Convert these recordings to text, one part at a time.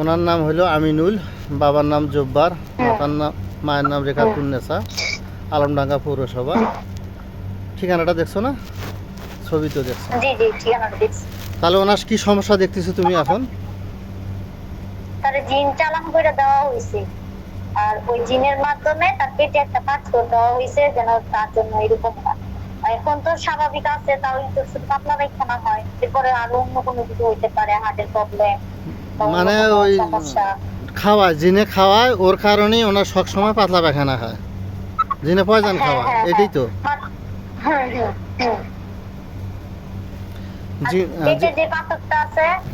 ওনার নাম হলো আমিনুল বাবার নাম জব্বার হ্যাঁ। মাতার নাম মায়ের নাম রেখাতুন্নেসা আলমডাঙ্গা পৌরসভা। ঠিকানাটা দেখছ না? ছবি তো দেখছ। তাহলে ওনার কি সমস্যা দেখতেছো তুমি এখন? তার জিন চালান করে দেওয়া হয়েছে আর ওই জিনের মাধ্যমে তার পেটে একটা পাথর দেওয়া হয়েছে যেন তার জন্য এরকম হয়। এখন তো স্বাভাবিক আছে তাও শুধু পাতলা পায়খানা হয়। এরপরে আরও অন্য কোনো কিছু হইতে পারে হার্টের প্রবলেম মানে ওই খাওয়ায় জিনে খাওয়ায় ওর কারণেই ওনার সবসময় পাতলা পায়খানা খায় জিনে পয়জন হ্যাঁ, খাওয়ায় হ্যাঁ, এটাই তো। হ্যাঁ।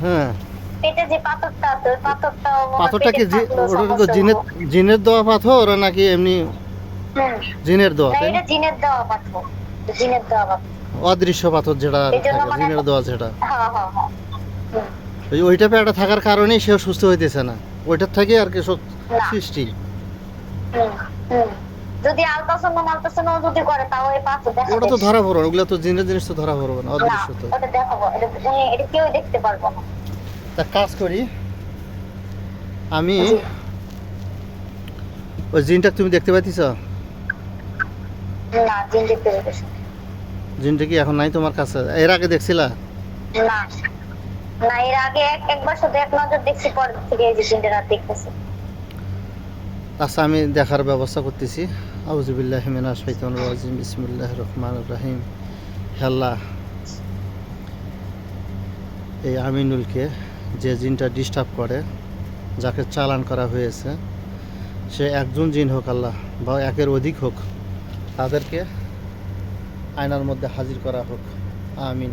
হ্যাঁ পাথরটা কি ওটা তো জিনের জিনের দেওয়া পাথর নাকি এমনি জিনের দেওয়া জিনের পাথর জিনের দেওয়া পাথর। অদৃশ্য পাথর যেটা মানে- জিনের দেওয়া যেটা। হ্যাঁ হ্যাঁ হ্যাঁ। ওই ওইটা পেটে থাকার কারণেই সেও সুস্থ হইতেছে না। ওইটার থেকে আর কি সব সৃষ্টি। হুম, হুম। যদি আলট্রাসাউন্ড আলট্রাসাউন্ড যদি করে তাও এই পাথর দেখা ওটা তো ধরা পড়বে ওগুলো তো জিনের জিনিস তো ধরা পড়বে না না অদৃশ্য তো। ওটা দেখাবো এটা কেউ দেখতে পারব না। তা কাজ করি। আমি ওই জিনটা তুমি দেখতে পাইতেছ? না জিন দেখতে পেরেছে জিনটা কি এখন নাই তোমার কাছে? এর আগে দেখছিলা? না না, এর আগে এক- একবার শুধু এক নজর দেখছি, পর থেকে এই যে জিনটা রাত দেখতেছে। আচ্ছা আমি দেখার ব্যবস্থা করতেছি। আউজুবিল্লাহ মিনা রাজিম রহমান রাহিম। হেল্লা, এই আমিনুলকে যে জিনটা ডিস্টার্ব করে, যাকে চালান করা হয়েছে, সে একজন জিন হোক আল্লাহ, বা একের অধিক হোক, তাদেরকে আয়নার মধ্যে হাজির করা হোক। আমিন।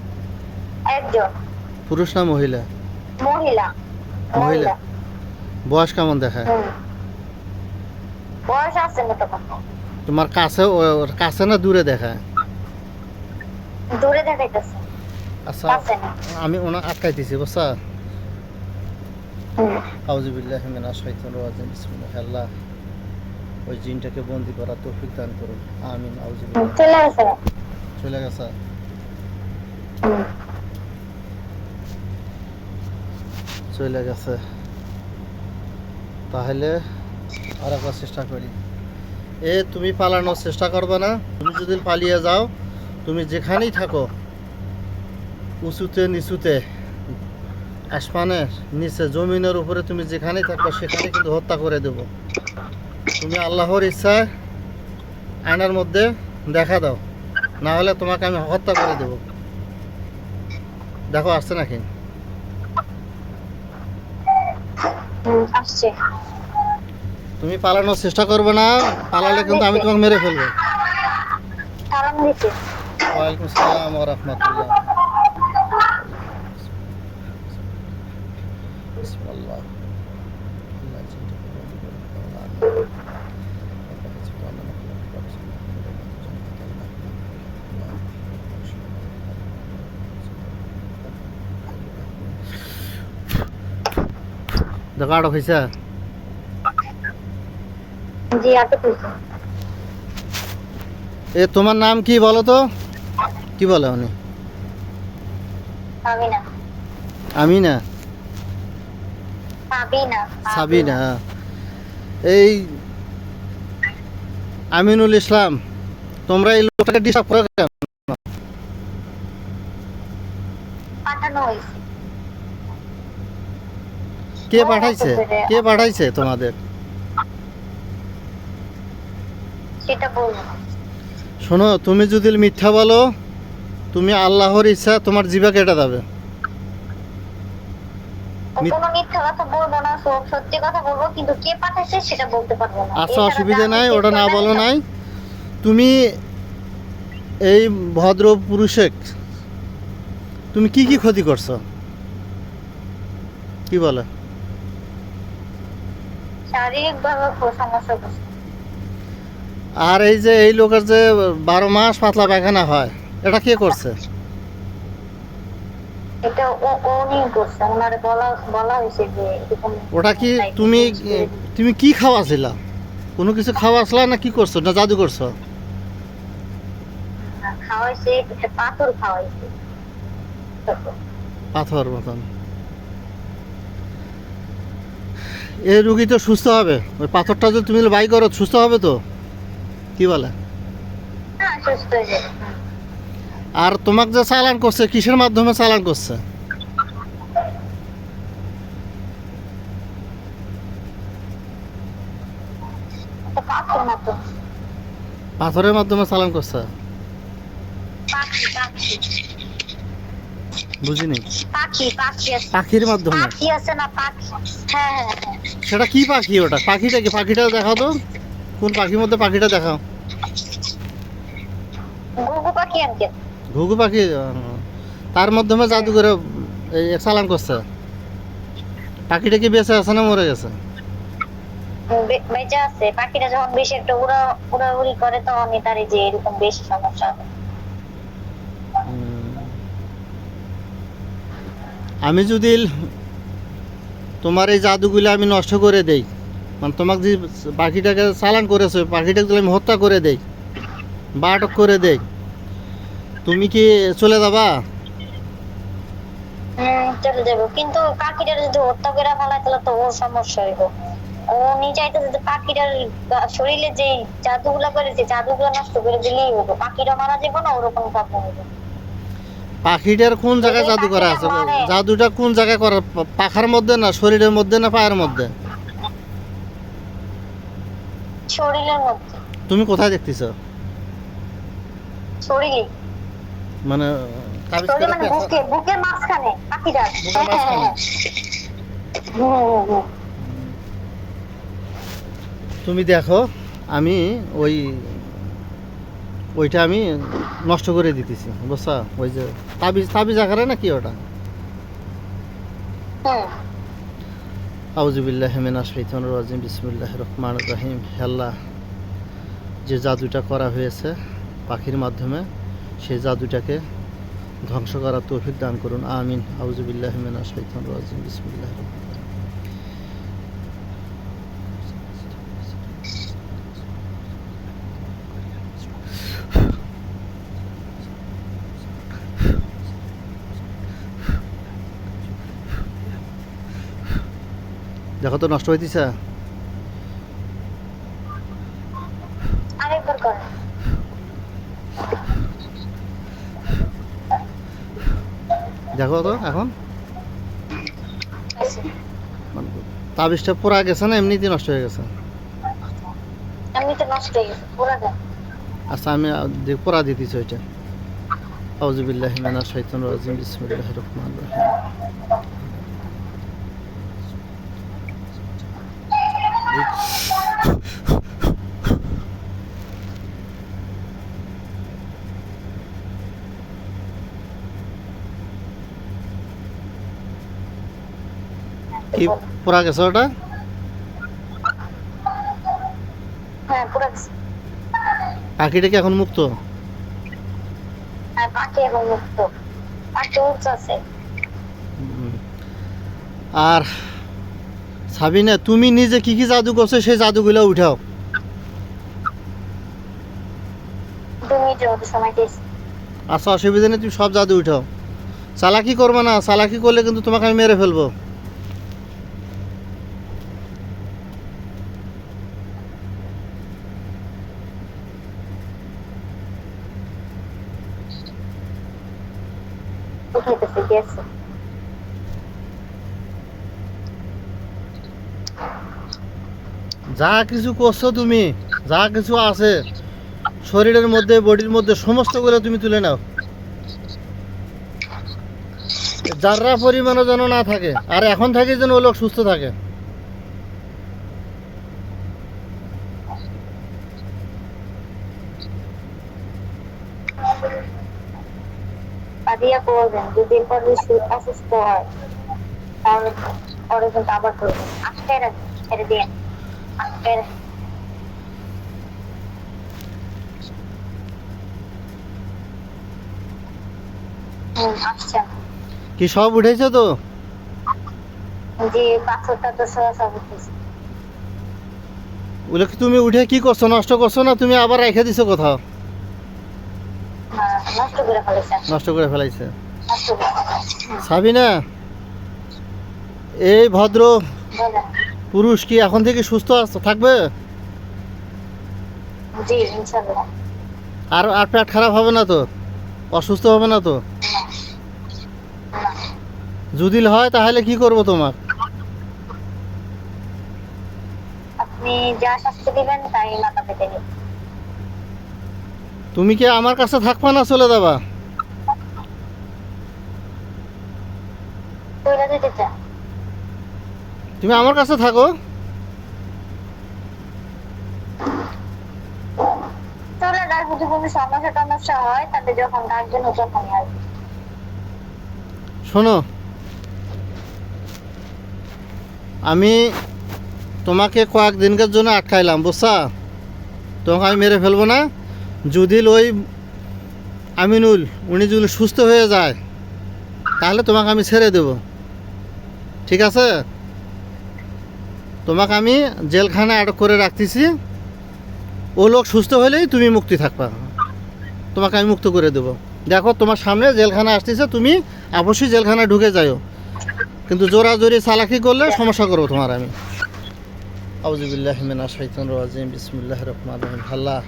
একজন। পুরুষ না মহিলা? মহিলা। মহিলা। বয়স কেমন দেখায়? হুম। বয়স আছে মোটামুটি তোমার কাছে ওর কাছে না দূরে দেখায়? দূরে দেখাইতেছে। আচ্ছা আমি ওনা আটকাইতেছি বুঝছা। আউজুবিল্লাহ মিনা শৈতান রাজিম বিসমিল্লাহ আল্লাহ। ওই জিনটাকে বন্দি করা তৌফিক দান করুন। আমিন আউজুবিল্লাহ চলে গেছে। চলে গেছে। চলে গেছে। তাহলে আর একবার চেষ্টা করি। এ, তুমি পালানোর চেষ্টা করবে না। তুমি যদি পালিয়ে যাও, তুমি যেখানেই থাকো, উঁচুতে, নিচুতে, আসমানের নিচে, জমিনের উপরে তুমি যেখানেই থাকো, সেখানে কিন্তু হত্যা করে দেব। তুমি আল্লাহর ইচ্ছায় আয়নার মধ্যে দেখা দাও। না হলে তোমাকে আমি হত্যা করে দেব। দেখো, আসছে নাকি? আসছে। তুমি পালানোর চেষ্টা করবে না পালালে কিন্তু আমি তোমাকে মেরে ফেলব। সালাম ওয়ালাইকুম আসসালাম ওয়া রাহমাতুল্লাহ। বিসমিল্লাহ আল্লাহ চিন্তা করো, দেখো আটক হয়েছে জি আটক হয়েছে এ তোমার নাম কি বলো তো? কি বলে উনি? আমি না সাবিনা সাবিনা। এই আমিনুল ইসলাম তোমরা এই লোকটাকে ডিস্টার্ব করো কেন পাঠানো হয়েছে কে পাঠাইছে? কে পাঠাইছে তোমাদের? সেটা বলব শোনো তুমি যদি মিথ্যা বলো তুমি আল্লাহর ইচ্ছা তোমার জিভা কেটে যাবে আচ্ছা অসুবিধা নাই ওটা না বলো নাই। তুমি এই ভদ্র পুরুষে তুমি কি কি ক্ষতি করছ? কি বলে? শারীরিক সমস্যা করছে আর এই যে এই লোকের যে বারো মাস পাতলা পায়খানা হয় এটা কে করছে? এটা উনি করছে। ওনার বলা বলা হয়েছে যে ওটা কি তুমি তুমি কি খাওয়াছিলা? কোনো কিছু খাওয়াছিলা না কি করছ? না জাদু করছ? খাওয়াইছে পাথর খাওয়াইছে। পাথর মতন। এই রুগী তো সুস্থ হবে। ওই পাথরটা যদি তুমি বাই করো সুস্থ হবে তো? কি বলে। আর তোমাকে যে চালান করছে কিসের মাধ্যমে চালান করছে? পাথরের মাধ্যমে চালান করছে পাখি পাখি বুঝিনি। পাখি পাখি আছে। পাখির মাধ্যমে? পাখি আছে না পাখি। হ্যাঁ হ্যাঁ হ্যাঁ। সেটা কি পাখি ওটা? পাখিটা দেখাও তো। কোন পাখির মধ্যে পাখিটা দেখাও? গুগু পাখি ঘুঘু পাখি তার মাধ্যমে জাদু করে চালান করছে। পাখিটা কি বেঁচে আছে না মরে গেছে? বেঁচে আছে। পাখিটা যখন বেশি একটা উড়া উড়াউড়ি করে তখন তার যে এরকম বেশি সমস্যা হয়। আমি যদি তোমার এই জাদুগুলো আমি নষ্ট করে দেই মানে তোমাকে যে পাখিটাকে চালান করেছ পাখিটাকে যদি আমি হত্যা করে দেই, বা আটক করে দেই, তুমি কি চলে যাবা? কিন্তু যদি হত্যা তাহলে তো ওর সমস্যা ও পাখিটার শরীরে জাদুগুলা জাদুগুলো নষ্ট করে দিলেই মারা না, ওরকম পাখিটার কোন জায়গায় জাদু করা আছে? জাদুটা কোন জায়গায় করা? পাখার মধ্যে না শরীরের মধ্যে না পায়ের মধ্যে? শরীরের মধ্যে। তুমি কোথায় দেখতেছ? শরীরে। মানে মানে বুকের মাঝখানে পাখিটার? হুম, হুম, হুম। তুমি দেখো আমি ওই ওইটা আমি নষ্ট করে দিতেছি। বুঝছা? ওই যে তাবিজ তাবিজ আকারে না কি ওটা? হুম আউজুবিল্লাহ মিনাশ শাইতানির রাজিম বিসমিল্লাহির রহমানির রহিম। হে আল্লাহ যে জাদুটা করা হয়েছে পাখির মাধ্যমে সেই জাদুটাকে ধ্বংস করার তৌফিক দান করুন। আমিন। আউজুবিল্লাহ হেমেনা শাইতানির রাজিম বিসমিল্লাহির রহমানির দেখো তো নষ্ট হইতেছে। আরেকবার কর। দেখো তো এখন। মানে তাবিজটা পুরা গেছে না এমনিতেই নষ্ট হয়ে গেছে? এমনি তো নষ্ট গেছে পুরাটা আচ্ছা আমি পুরা দিতেছি ওইটা। আউজুবিল্লাহ মিনাশ শাইতানির রাজিম বিসমিল্লাহির রহমানির রহিম। কি পুরা গেছে ওটা? হ্যাঁ পুরা গেছে। পাখিটা কি এখন মুক্ত? হ্যাঁ। আর সাবিনা তুমি নিজে কি কি জাদু করছ সেই জাদুগুলো উঠাও। আচ্ছা অসুবিধা নেই তুমি সব জাদু উঠাও। চালাকি করবে না চালাকি করলে কিন্তু তোমাকে আমি মেরে ফেলব উঠাইতেছে গেছে যা কিছু করছ তুমি, যা কিছু আছে, শরীরের মধ্যে, বডির মধ্যে, সমস্তগুলো তুমি তুলে নাও। যাররা পরিমাণও যেন না থাকে, আর এখন থেকে যেন ও লোক সুস্থ থাকে। যদি অসুস্থ হয়, তাহলে আবার করবেন এটা ছেড়ে দিয়ে। আচ্ছা। কি সব উঠেছে তো? যে পাথরটা তো সব সব উঠেছে। ওগুলো কি তুমি উঠে কি করছ? নষ্ট করছ না তুমি আবার রেখে দিছো কোথাও? নষ্ট করে ফেলেছে। নষ্ট করে ফেলাইছে। সাবিনা এই ভদ্র। পুরুষ কি এখন থেকে সুস্থ থাকবে? আর আর পেট খারাপ হবে না তো? অসুস্থ হবে না তো? যদি হয় তাহলে কি করব তোমার? আপনি যা শাস্তি দিবেন তাই মাথা পেতে তুমি কি আমার কাছে থাকবা না চলে যাবা? দিতে চান। তুমি আমার কাছে থাকো। চলে যার যদি কোনো সমস্যা টমস্যা হয় তাহলে যখন ডাকবেন ও তখনই শোনো আমি তোমাকে কয়েকদিনকার জন্য আটকাইলাম বুঝছা? তোমাকে আমি মেরে ফেলব না। যদি ওই আমিনুল উনি যদি সুস্থ হয়ে যায় তাহলে তোমাকে আমি ছেড়ে দেব। ঠিক আছে? তোমাকে আমি জেলখানায় আটক করে রাখতেছি। ও লোক সুস্থ হলেই তুমি মুক্তি থাকবা। তোমাকে আমি মুক্ত করে দেবো। দেখো, তোমার সামনে জেলখানা আসতেছে, তুমি অবশ্যই জেলখানায় ঢুকে যাও কিন্তু জোরা জোরাজোরি চালাকি করলে সমস্যা করব তোমার আমি। আউজিবিল্লাহ মিনা শৈতন রাজিম বিসমুল্লাহ রহমান রহিম। আল্লাহ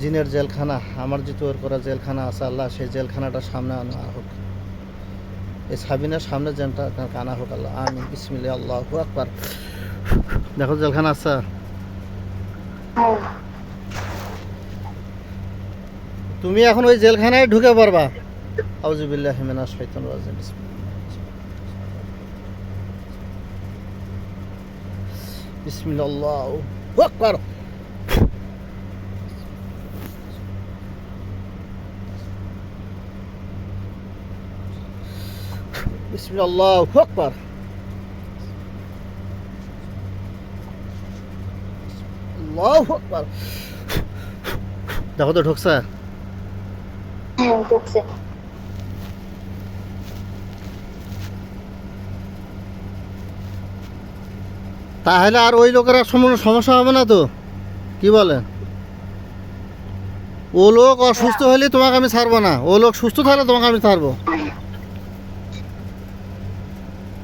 জিনের জেলখানা, আমার যে তৈরি করা জেলখানা আছে, আল্লাহ সেই জেলখানাটা সামনে আনা হোক। এই সাবিনের সামনে জেলটা কানা হোক আল্লাহ আমি বিসমিল্লাহ আল্লাহ আকবার। দেখো জেলখানা হুম, তুমি এখন ওই জেলখানায় ঢুকে পারবা আউজিবিল্লাহ মিনা শৈতন রাজিম। বিসমিল্লাহ আল্লাহ আকবার। দেখো তো ঢুকছে তাহলে আর ওই লোকের আর সমস্যা হবে না তো? কি বলে ও লোক অসুস্থ হলে তোমাকে আমি ছাড়বো না। ও লোক সুস্থ থাকলে তোমাকে আমি ছাড়বো।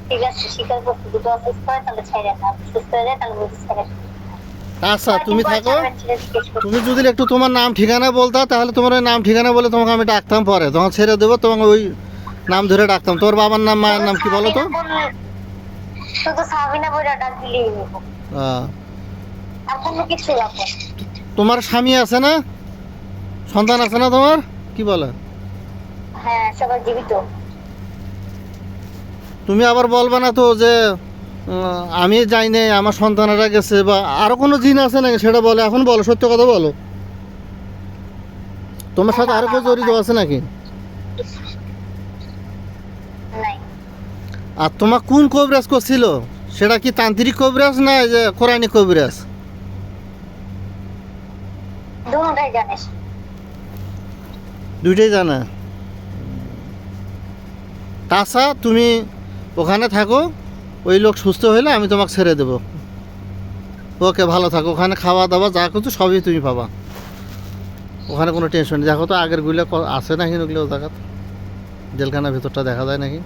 ঠিক আছে স্বীকার করতে দুটো অসুস্থ হয় তাহলে ছেড়ে না সুস্থ হয়ে যায় তাহলে বলতে ছেড়ে আচ্ছা তুমি থাকো। তুমি যদি একটু তোমার নাম ঠিকানা বলতা তাহলে তোমার ওই নাম ঠিকানা বলে তোমাকে আমি ডাকতাম পরে। তখন ছেড়ে দেবো তোমাকে ওই নাম ধরে ডাকতাম। তোর বাবার নাম মায়ের নাম কি বলো তো? শুধু সাবিনা বইটা ডাক দিলেই হব আর কোনো কিছু রাখো তোমার স্বামী আছে না? সন্তান আছে না তোমার? কি বলে? হ্যাঁ সবাই জীবিত। তুমি আবার বলবে না তো যে আমি যাই নাই আমার সন্তানেরা গেছে বা আরও কোনো জিন আছে নাকি সেটা বলে এখন বলো সত্য কথা বলো। তোমার সাথে আরও কেউ জড়িত আছে নাকি? আর তোমার কোন কবিরাজ করছিল? সেটা কি তান্ত্রিক কবিরাজ না যে কোরআনি কবিরাজ? দুইটাই জানা তাছা তুমি ওখানে থাকো ওই লোক সুস্থ হলে আমি তোমাকে ছেড়ে দেবো। ওকে ভালো থাকো ওখানে খাওয়া দাওয়া যা কিছু সবই তুমি পাবা। ওখানে কোনো টেনশন নেই। দেখো তো আগেরগুলো আছে নাকি ওগুলো জায়গাত? জেলখানার ভিতরটা দেখা যায় নাকি?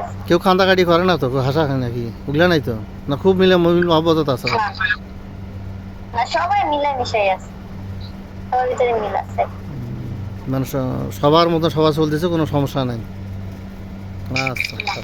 আছে। কেউ কান্দাকাটি করে না তো? হাসা খায় নাকি? ওগুলো নাই তো? না খুব মিলে মিল মহব্বত আছে? আছে। মানে সবার মতো সবার চলতেছে কোনো সমস্যা নাই। আচ্ছা আচ্ছা।